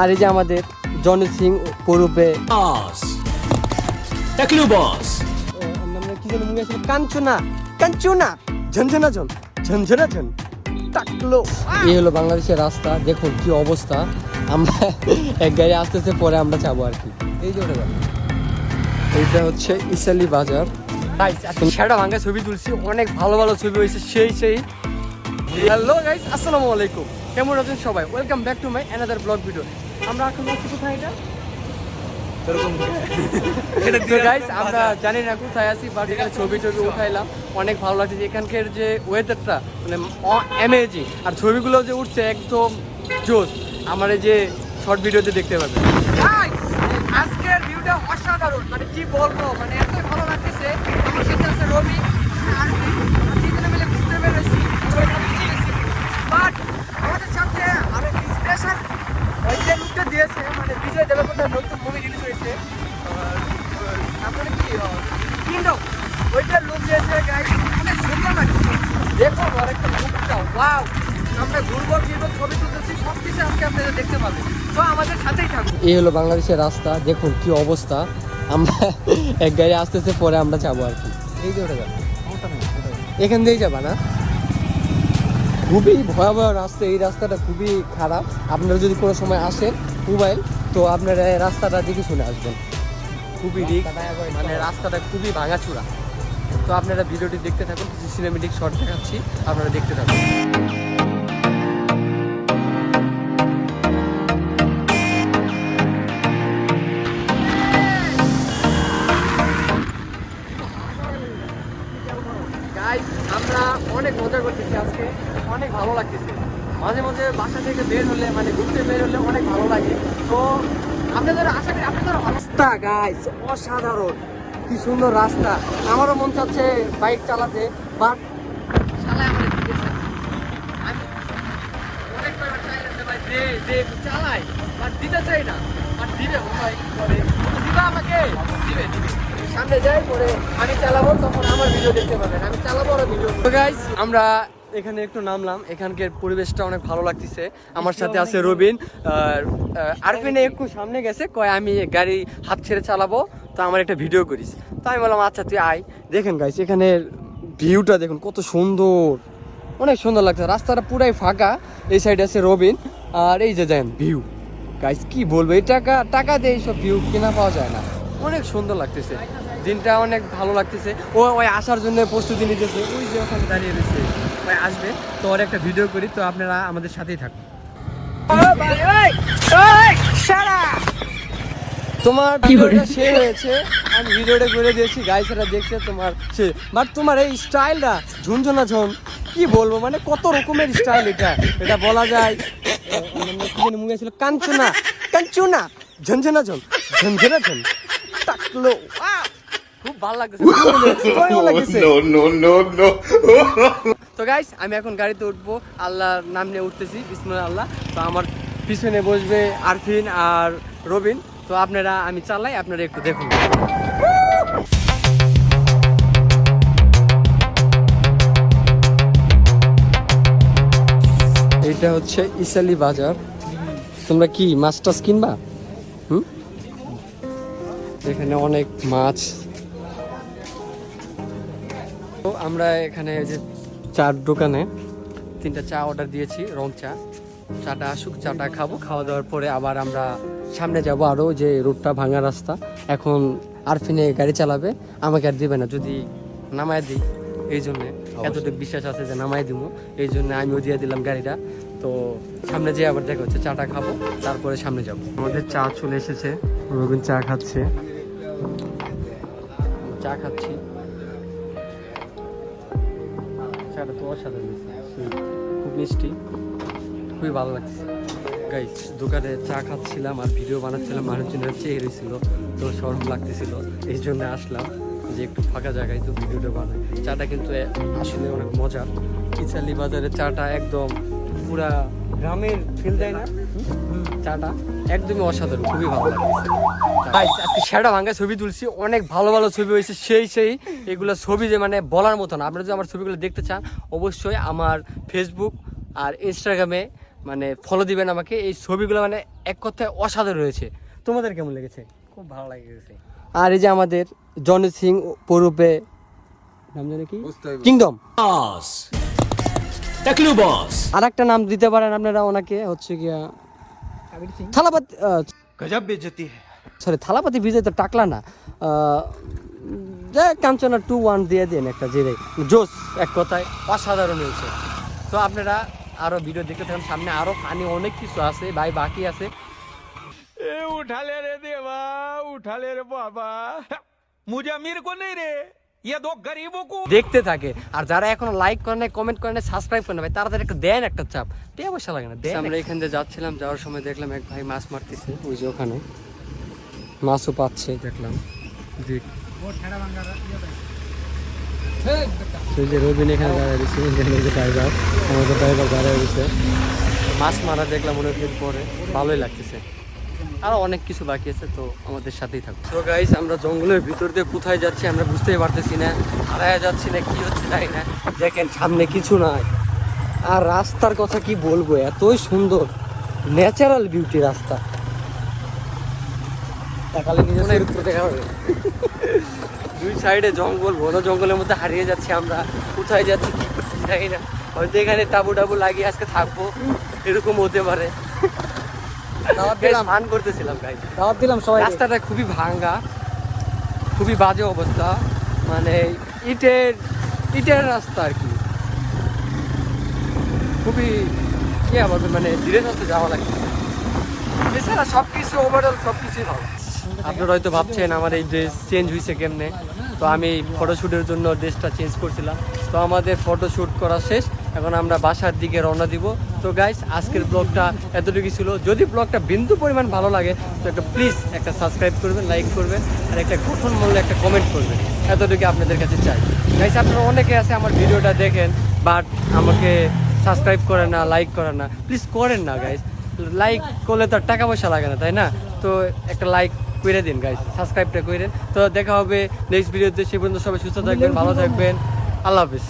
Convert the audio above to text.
আর এই যে আমাদের জন সিং. আমরা কি যেন মুভি কাঞ্চনা কাঞ্চনা। ঝনঝনা ঝন ঝনঝনা ঝন টাকলো এই হলো বাংলাদেশের রাস্তা দেখুন কি অবস্থা। আমরা এক গাড়ি আসতেছে পরে আমরা যাব আর কি। এই যে ওটা এইটা হচ্ছে ইসালি বাজার। সেটা ভাঙ্গা ছবি তুলছি অনেক ভালো ভালো ছবি হয়েছে সেই সেই। হ্যালো গাইস আসসালামু আলাইকুম। কেমন আছেন সবাই? Welcome back to my another vlog video আমরা এখন আছি কোথায় এটা? গাইস আমরা জানি না কোথায় আছি বাট এখানে ছবি টবি উঠাইলাম। অনেক ভালো লাগছে। এখানকার যে ওয়েদারটা মানে অ্যামেজিং আর ছবিগুলো যে উঠছে একদম জোস আমার এই যে শর্ট ভিডিওতে দেখতে পাবেন। আজকের ভিউটা অসাধারণ। মানে কি বলব মানে এত ভালো লাগতেছে। আমার সাথে আছে রবি। আর তিনজনে মিলে ঘুরতে বেরোছি আর একটা লুকটা ওয়াও আমরা ঘুরবো ফিরবো ছবি তুলতেছি সব কিছু আজকে আপনারা দেখতে পাবেন। তো আমাদের সাথেই থাকুন। এই হলো বাংলাদেশের রাস্তা। দেখুন কি অবস্থা। আমরা এক গাড়ি আসতেছে পরে আমরা যাব আর কি। এই যে ওটা যাব। এখান দিয়েই যাবা না? খুবই ভয়াবহ রাস্তা। এই রাস্তাটা খুবই খারাপ। আপনারা যদি কোনো সময় আসেন মোবাইল তো আপনারা এই রাস্তাটা দেখে শুনে আসবেন। খুবই রিক মানে রাস্তাটা খুবই ভাঙাচুরা। তো আপনারা ভিডিওটি দেখতে থাকুন, কিছু সিনেমেটিক শট দেখাচ্ছি, আপনারা দেখতে থাকুন। আমরা অনেক মজা করতেছি আজকে, অনেক ভালো লাগতেছে। মাঝে মাঝে বাসা থেকে বের হলে মানে ঘুরতে বের হলে অনেক ভালো লাগে। তো আপনাদের আশা করি, আপনাদের অবস্থা গাইস অসাধারণ। কি সুন্দর রাস্তা। আমারও মন চাচ্ছে বাইক চালাতে বাট চালাই বাট দিতে চাই না। আর দিবে ভাই আমাকে? দিবে দিবে। সামনে যাই পরে আমি চালাবো তখন আমার ভিডিও দেখতে পাবেন। আমি চালাবো আর ভিডিও তো গাইস আমরা এখানে একটু নামলাম। এখানকার পরিবেশটা অনেক ভালো লাগতেছে। আমার সাথে আছে রবিন। আর আরফিনে একটু সামনে গেছে কয় আমি গাড়ি হাত ছেড়ে চালাবো। তো আমার একটা ভিডিও করিস। তো আমি বললাম আচ্ছা তুই আয়। দেখেন গাইস এখানে ভিউটা দেখুন, কত সুন্দর। অনেক সুন্দর লাগছে। রাস্তাটা পুরাই ফাঁকা, এই সাইডে আছে রবিন আর এই যে দেন ভিউ গাইস কি বলব, এই টাকা টাকা দিয়ে এইসব ভিউ কেনা পাওয়া যায় না। অনেক সুন্দর লাগতেছে। দিনটা অনেক ভালো লাগতেছে। ও ওই আসার জন্য প্রস্তুতি নিতেছে। ওই যে ওখানে দাঁড়িয়ে রয়েছে। ওই আসবে। তো ওর একটা ভিডিও করি। তো আপনারা আমাদের সাথেই থাকুন। তোমার ভিডিওটা শেয়ার হয়েছে আমি ভিডিওটা করে দিয়েছি গাইছেরা দেখছে তোমার সে। বাট তোমার এই স্টাইলটা ঝুনঝুনা ঝন কি বলব মানে কত রকমের স্টাইল এটা। এটা বলা যায় মুখে ছিল কাঞ্চনা কাঞ্চনা ঝনঝনা ঝন ঝনঝনা ঝন। টাকলো খুব ভালো লাগতেছে no. তো গাইস আমি এখন গাড়িতে উঠবো আল্লাহর নাম নিয়ে উঠতেছি বিসমুল্লাহ আল্লাহ। তো আমার পিছনে বসবে আরফিন আর রবিন। তো আপনারা, আমি চালাই, আপনারা একটু দেখুন। এটা হচ্ছে ইসালি বাজার। তোমরা কি মাছ টাছ কিনবা? হুম? এখানে অনেক মাছ। তো আমরা এখানে যে চার দোকানে তিনটা চা অর্ডার দিয়েছি, রং চা। চাটা আসুক চাটা খাব। খাওয়া দাওয়ার পরে আবার আমরা সামনে যাব আরও যে রোডটা ভাঙা রাস্তা। এখন আরফিনে গাড়ি চালাবে আমাকে আর দিবে না। যদি নামায় দিই এই জন্যে এতটুকু বিশ্বাস আছে যে নামাই দিব। এই জন্য আমিও দিয়ে দিলাম গাড়িটা। তো সামনে যেয়ে আবার দেখা হচ্ছে চাটা খাব তারপরে সামনে যাব। আমাদের চা চলে এসেছে রবিন চা খাচ্ছে। চা খাচ্ছি। চাটা তো অসাধারণ খুব মিষ্টি। খুবই ভালো লাগছে। গাইস দোকানে চা খাচ্ছিলাম আর ভিডিও বানাচ্ছিলাম, মানুষজনের চেয়ে রয়েছিল তো সরম লাগতেছিল। এই জন্য আসলাম যে একটু ফাঁকা জায়গায় তো ভিডিওটা বানাই। চাটা কিন্তু আসলে অনেক মজার। কিচালি বাজারের চাটা একদম পুরা গ্রামের ফিল দেয় না। চাটা একদমই অসাধারণ, খুবই ভালো আজকে সেটা ভাঙ্গা ছবি তুলছি, অনেক ভালো ভালো ছবি হয়েছে, সেই সেই এগুলো ছবি যে মানে বলার মতো না। আপনারা যদি আমার ছবিগুলো দেখতে চান, অবশ্যই আমার ফেসবুক আর ইনস্টাগ্রামে মানে ফলো দিবেন আমাকে। এই ছবিগুলো মানে এক কথায় অসাধারণ রয়েছে। তোমাদের কেমন লেগেছে? খুব ভালো লাগছে। আর এই যে আমাদের জনি সিং পূর্বে নাম জানে কি? কিংডম. আর একটা নাম দিতে পারেন আপনারা ওনাকে হচ্ছে গিয়া থালাপাতি গজব বেজতি সরি থালাপাতি বিজয় তো টাকলা না। কাঞ্চনা টু ওয়ান দিয়ে দিন একটা জিরে। জোস এক কথায় অসাধারণ হয়েছে। তো আপনারা আরও ভিডিও দেখতে থাকেন সামনে আরও পানি অনেক কিছু আছে ভাই বাকি আছে। উঠালে রে দেবা উঠালে রে বাবা। মুজে কো নেই রে দেখতে থাকে। আর যারা এখন লাইক করে নাই কমেন্ট করে নাই সাবস্ক্রাইব করে না ভাই তাড়াতাড়ি একটা দেন একটা চাপ। দিয়ে পয়সা লাগে না আমরা এখান দিয়ে যাচ্ছিলাম যাওয়ার সময় দেখলাম এক ভাই মাছ মারতেছে ওই যে ওখানে। মাছও পাচ্ছে দেখলাম। সেই যে রবিন এখানে দাঁড়িয়ে দিচ্ছে যে ড্রাইভার আমাদের ড্রাইভার দাঁড়িয়ে দিচ্ছে মাছ মারা দেখলাম অনেকদিন পরে ভালোই লাগতেছে। আরও অনেক কিছু বাকি আছে তো আমাদের সাথেই থাকো তো গাইস আমরা জঙ্গলের ভিতর দিয়ে কোথায় যাচ্ছি আমরা বুঝতেই পারতেছি না হারায় যাচ্ছি না কি হচ্ছে তাই না। দেখেন সামনে কিছু নাই। আর রাস্তার কথা কি বলব এতই সুন্দর ন্যাচারাল বিউটি রাস্তা। তাকালে নিজের চরিত্র দেখা হবে। দুই সাইডে জঙ্গল ঘন জঙ্গলের মধ্যে হারিয়ে যাচ্ছি আমরা। কোথায় যাচ্ছি কি জানি না। হয়তো এখানে তাবু টাবু লাগিয়ে আজকে থাকব। এরকম হতে পারে। মান করতেছিলাম গাইজ দাওয়াত দিলাম সবাই রাস্তাটা খুবই ভাঙ্গা খুবই বাজে অবস্থা। মানে ইটের ইটের রাস্তা আর কি। খুবই কি আমাদের মানে ধীরে সুস্থে যাওয়া লাগে এছাড়া সব কিছু ওভারঅল সব কিছুই ভালো। আপনারা হয়তো ভাবছেন আমার এই ড্রেস চেঞ্জ হয়েছে কেমনে? তো আমি ফটোশ্যুটের জন্য ড্রেসটা চেঞ্জ করছিলাম। তো আমাদের ফটোশ্যুট করা শেষ। এখন আমরা বাসার দিকে রওনা দিব। তো গাইস আজকের ব্লগটা এতটুকু ছিল। যদি ব্লগটা বিন্দু পরিমাণ ভালো লাগে, তো একটা প্লিজ একটা সাবস্ক্রাইব করবেন লাইক করবেন, আর একটা গঠন মূল্যে একটা কমেন্ট করবেন। এতটুকু আপনাদের কাছে চাই। গাইস আপনারা অনেকে আছে আমার ভিডিওটা দেখেন বাট আমাকে সাবস্ক্রাইব করে না লাইক করে না। প্লিজ করেন না গাইস লাইক করলে তো টাকা পয়সা লাগে না, তাই না? তো একটা লাইক করে দিন গাইস সাবস্ক্রাইবটা করেন তো দেখা হবে নেক্সট ভিডিওতে সে পর্যন্ত সবাই সুস্থ থাকবেন, ভালো থাকবেন। আল্লাহ হাফিজ।